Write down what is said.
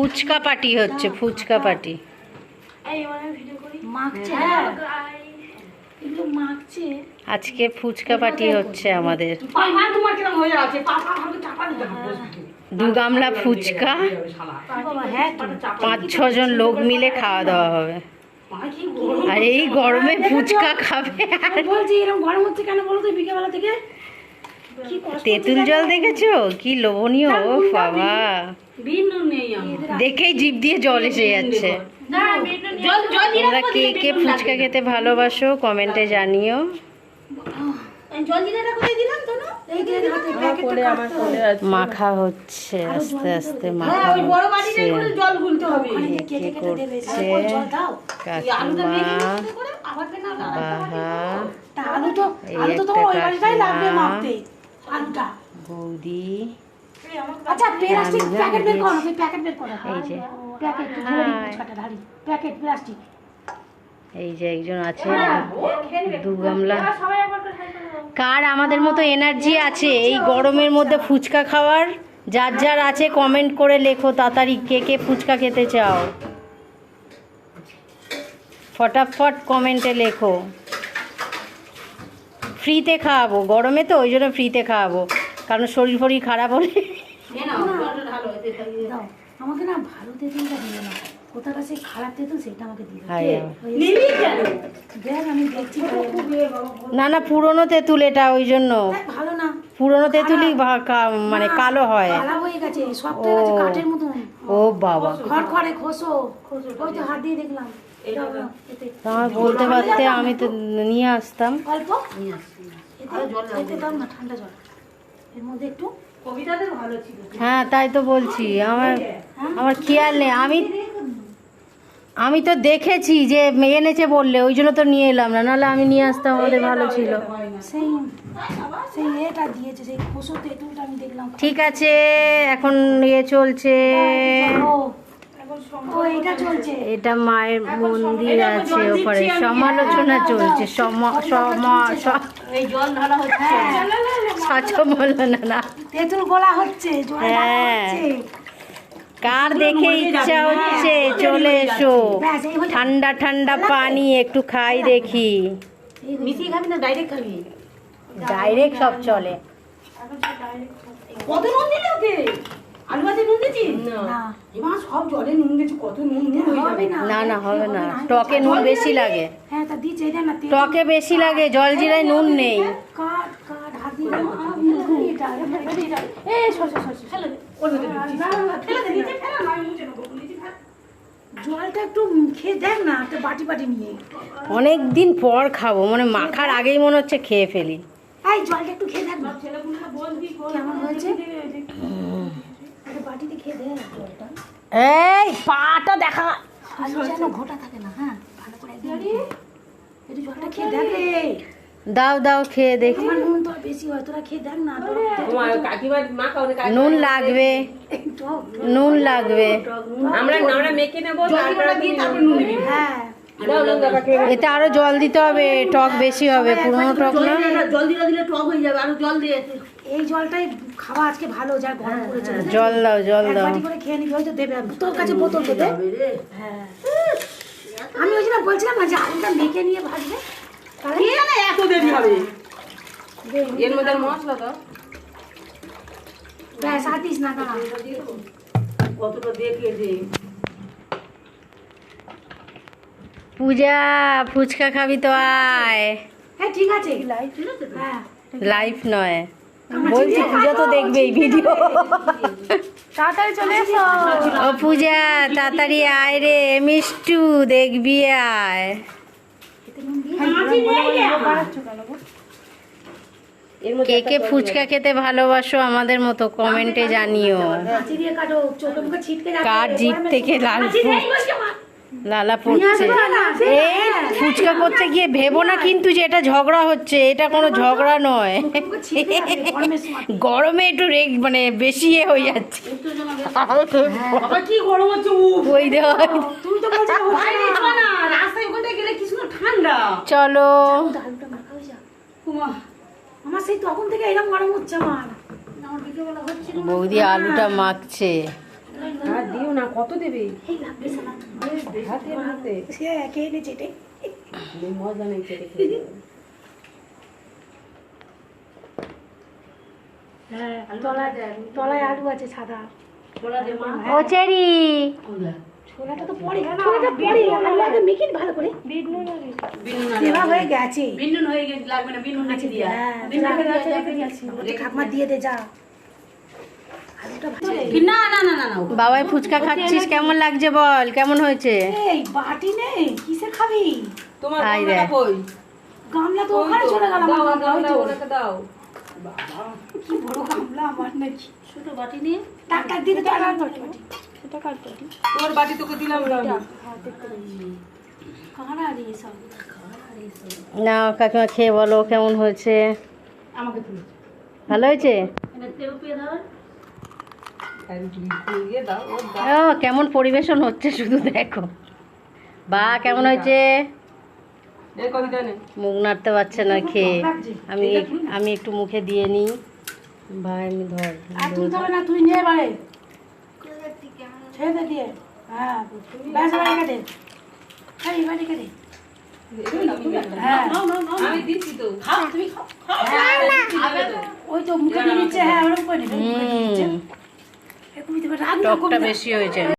Fuchka party হচ্ছে ফুচকা পাটি মাখছে হ্যাঁ। আজকে ফুচকা পার্টি হচ্ছে আমাদের। হয়ে দু গামলা ফুচকা। বাবা হ্যাঁ। পাঁচ ছজন লোক মিলে খাওয়া দাওয়া হবে। আর এই গরমে ফুচকা খাবে বলছি এরকম গরম হচ্ছে কেন বলো তো বিকেলবেলা থেকে? তেঁতুল জল দেখেছ? কি লোভনীয় ও বাবা। দেখেই জিভ দিয়ে জল এসে যাচ্ছে। জল জল দিয়ে তোমরা কে কে ফুচকা খেতে ভালোবাসো কমেন্টে জানিও। মাখা হচ্ছে আস্তে আস্তে হ্যাঁ মাখা হচ্ছে। কেটে কেটে দেবে। করছে। ওই জল দাও। এই আলুটা কাকিমা। বাহা। বৌদি। আচ্ছা প্লাস্টিক প্যাকেট বের করো সেই প্যাকেট বের করো। এই যে। প্যাকেট ফুচকাটা ঢালি প্যাকেট প্লাস্টিক এই যে একজন আছে। দু গামলা। কার আমাদের মতো এনার্জি আছে? এই গরমের মধ্যে ফুচকা খাওয়ার? যার যার আছে কমেন্ট করে লেখো তাড়াতাড়ি কে কে ফুচকা খেতে চাও। ফটাফট কমেন্টে লেখো। ফ্রিতে খাওয়াবো। গরমে তো ওই জন্য ফ্রিতে খাওয়াবো। কারণ শরীর ফরীর খারাপ হলে আমাকে না ভালো তেঁতুলটা দিও। না সেই খারাপ তেঁতুল সেটা আমাকে দিও। নিবি কেন? দেখ আমি দেখছি না না পুরনো তেঁতুল এটা ওই জন্য। ভালো না। পুরনো তেঁতুলই মানে কালো হয়। কালা হয়ে গেছে শক্ত হয়ে ও। ও বাবা। খড়খড়ে খোসো। ওই তো হাত দিয়ে দেখলাম। দাও, দাও, এতে। আমার বলতে পারতে আমি তো নিয়ে আসতাম। অল্প? ঠান্ডা জল। হ্যাঁ তাই তো বলছি। আমার আমার খেয়াল নেই। আমি আমি তো দেখেছি যে এনেছে বললে ওই জন্য তো নিয়ে এলাম না নাহলে আমি নিয়ে আসতাম আমাদের ভালো ছিল। ঠিক আছে এখন ইয়ে চলছে। এটা মায়ের মন্দির আছে ওপরে। সমালোচনা চলছে। সম সম না তেঁতুল গোলা হচ্ছে। হ্যাঁ। কার দেখে ইচ্ছা হচ্ছে? চলে এসো। হয়ে ঠান্ডা ঠান্ডা পানি একটু খাই দেখি। মিশিয়ে খাবি না ডাইরেক্ট খাবি? ডাইরেক্ট সব চলে। কত ওকে আলু ভাতে নুন দিয়েছিস? না। এবার সব জলে নুন দিয়েছি কত নুন নুন হয়ে যাবে না। হবে না। টকে নুন বেশি লাগে। হ্যাঁ তা দিচ্ছে এটা না টকে বেশি লাগে জল জিরায় নুন নেই। কাট কাট হাত দিয়ে এটা, এটা, এটা, এটা। এ, সর, সর, সর, সর। ফেলে দে ওর মধ্যে ফেলে দে নিচে ফেলে না আমি মুছে নেব জলটা একটু খেয়ে দেখ না একটা বাটি বাটি নিয়ে। অনেক দিন পর খাব মানে মাখার আগেই মনে হচ্ছে খেয়ে ফেলি। এই জলটা একটু খেয়ে দেখ না। ছেলেপুলেরা বলবি কেমন হয়েছে একটা বাটিতে খেয়ে দেখ জলটা এই পাটা দেখা। যেন ঘোটা থাকে না হ্যাঁ? ভালো করে একটু জলটা খেয়ে দেখ দাও দাও খেয়ে দেখি আমার নুন তো বেশি হয় তোরা খেয়ে দেখ না টক তোমার কাকিমার মা কাউরে নুন লাগবে। নুন লাগবে। আমরা আমরা মেখে নেব তারপরে দিয়ে তারপরে নুন হ্যাঁ। এতে আরও জল দিতে হবে টক বেশি হবে পুরনো টক না? জল দিলে দিলে টক হয়ে যাবে আরও জল দিয়ে এই জলটাই খাওয়া আজকে ভালো যা গরম করেছে জল দাও জল দাও। বাটি করে খেয়ে নিবি হয়তো দেবে তোর কাছে বোতল তো দে হ্যাঁ। আমি ওই জন্য বলছিলাম না যে আলুটা মেখে নিয়ে ভাজবে। তাহলে কে জানে এত দেরি হবে? এর মধ্যে মশলা দাও। ব্যাস আর দিস না দাঁড়া। কতটা দেখে যে পূজা ফুচকা খাবি তো আয়। হ্যাঁ ঠিক আছে। হ্যাঁ লাইভ নয়। বলছি পূজা তো দেখবে এই ভিডিও তাড়াতাড়ি চলে এসো। ও পূজা তাড়াতাড়ি আয় রে মিষ্টু দেখবি আয়। কে কে ফুচকা খেতে ভালোবাসো আমাদের মতো কমেন্টে জানিও। কার জিভ থেকে লাল লালা পড়ছে। এই ফুচকা করতে গিয়ে ভেবো না কিন্তু যে এটা ঝগড়া হচ্ছে এটা কোনো ঝগড়া নয়। গরমে একটু রেগ মানে বেশি এ হয়ে যাচ্ছে। কি গরম হচ্ছে উ ওই চল। আমার সেই তখন থেকে এরকম গরম হচ্ছে আমার। বৌদি আলুটা মাখছে। আর দিও না কত দেবে? হাতে হাতে। সে একে মজা নেই চেটে হ্যাঁ তলায় তলায় আলু আছে সাদা। ও চেরি ছোলাটা তো পরে ছোলাটা পরে আলু আগে মেখে ভালো করে। দেওয়া হয়ে গেছে। বিনুন হয়ে গেছে লাগবে না বিনুন রেখে দিয়া ওটা ঠাকুমা দিয়ে দে যা। না না না না না বাবাই ফুচকা খাচ্ছিস কেমন লাগছে বল? কেমন হয়েছে? এই বাটি নেই কিসে খাবি? তোমার আই কই? গামলা তো ওখানে চলে গেল আমার গামলা ওই তো। ওটাকে দাও। কি বড় গামলা আমার নাকি। ছোট বাটি নিয়ে? টাক টাক তো আলাদা বাটি? এটা কাট বাটি? তোর বাটি তোকে দিলাম না আমি। কারা রে সব? না কাকিমা খেয়ে বলো কেমন হয়েছে? আমাকে ভালো হয়েছে? দাও। ও কেমন পরিবেশন হচ্ছে শুধু দেখো। বা কেমন হয়েছে? মুখ নাড়তে পারছে না খেয়ে। আমি আমি একটু মুখে দিয়ে নিই। ভাই আমি ধর আর তুই তবে না তুই নিয়ে বাড়ে। ছেড়ে দিয়ে। হ্যাঁ ব্যাস হ্যাঁ। এবার আমি দিচ্ছি তো। খাও তুমি খাও। হ্যাঁ, ওই তো মুখে নিচ্ছে হ্যাঁ ওরকম করে নিচ্ছে টকটা। বেশি হয়েছে